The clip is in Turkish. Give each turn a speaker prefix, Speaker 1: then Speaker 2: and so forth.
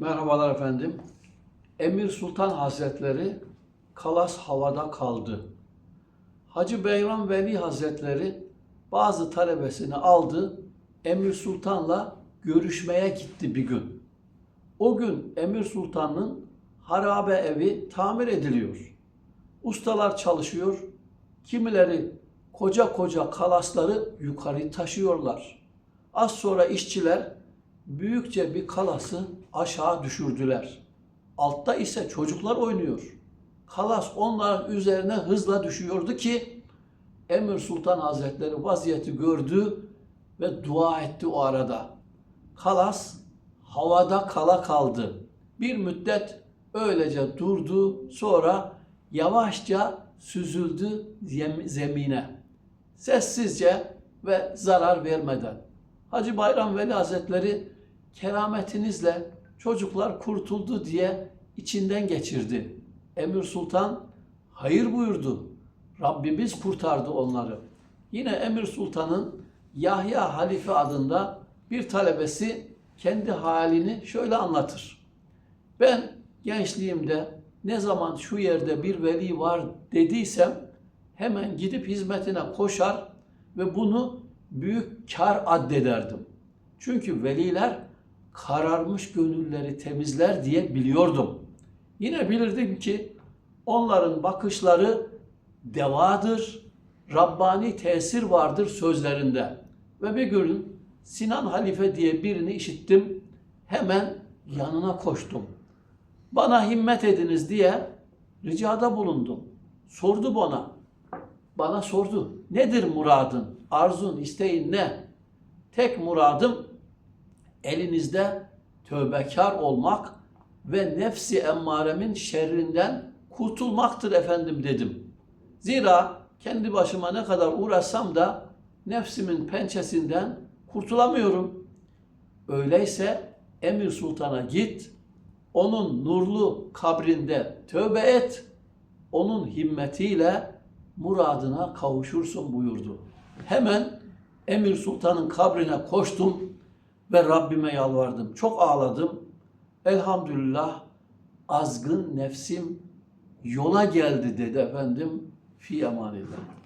Speaker 1: Merhabalar efendim. Emir Sultan Hazretleri Kalas havada kaldı. Hacı Beyram Veli Hazretleri bazı talebesini aldı. Emir Sultan'la görüşmeye gitti bir gün. O gün Emir Sultan'ın harabe evi tamir ediliyor. Ustalar çalışıyor. Kimileri koca koca kalasları yukarı taşıyorlar. Az sonra işçiler büyükçe bir kalası aşağı düşürdüler. Altta ise çocuklar oynuyor. Kalas onların üzerine hızla düşüyordu ki Emir Sultan Hazretleri vaziyeti gördü ve dua etti o arada. Kalas havada kala kaldı. Bir müddet öylece durdu sonra yavaşça süzüldü zem- zemine. Sessizce ve zarar vermeden. Hacı Bayram Veli Hazretleri kerametinizle çocuklar kurtuldu diye içinden geçirdi. Emir Sultan hayır buyurdu. Rabbimiz kurtardı onları. Yine Emir Sultan'ın Yahya Halife adında bir talebesi kendi halini şöyle anlatır. Ben gençliğimde ne zaman şu yerde bir veli var dediysem hemen gidip hizmetine koşar ve bunu büyük kar addederdim. Çünkü veliler kararmış gönülleri temizler diye biliyordum. Yine bilirdim ki onların bakışları devadır, Rabbani tesir vardır sözlerinde. Ve bir gün Sinan Halife diye birini işittim. Hemen yanına koştum. Bana himmet ediniz diye ricada bulundum. Sordu bana. Bana sordu. Nedir muradın? Arzun, isteğin ne? Tek muradım elinizde tövbekar olmak ve nefsi emmaremin şerrinden kurtulmaktır efendim dedim. Zira kendi başıma ne kadar uğraşsam da nefsimin pençesinden kurtulamıyorum. Öyleyse Emir Sultan'a git, onun nurlu kabrinde tövbe et, onun himmetiyle muradına kavuşursun buyurdu. Hemen Emir Sultan'ın kabrine koştum ve Rabbime yalvardım. Çok ağladım. Elhamdülillah azgın nefsim yola geldi dedi efendim. Fi emanillah.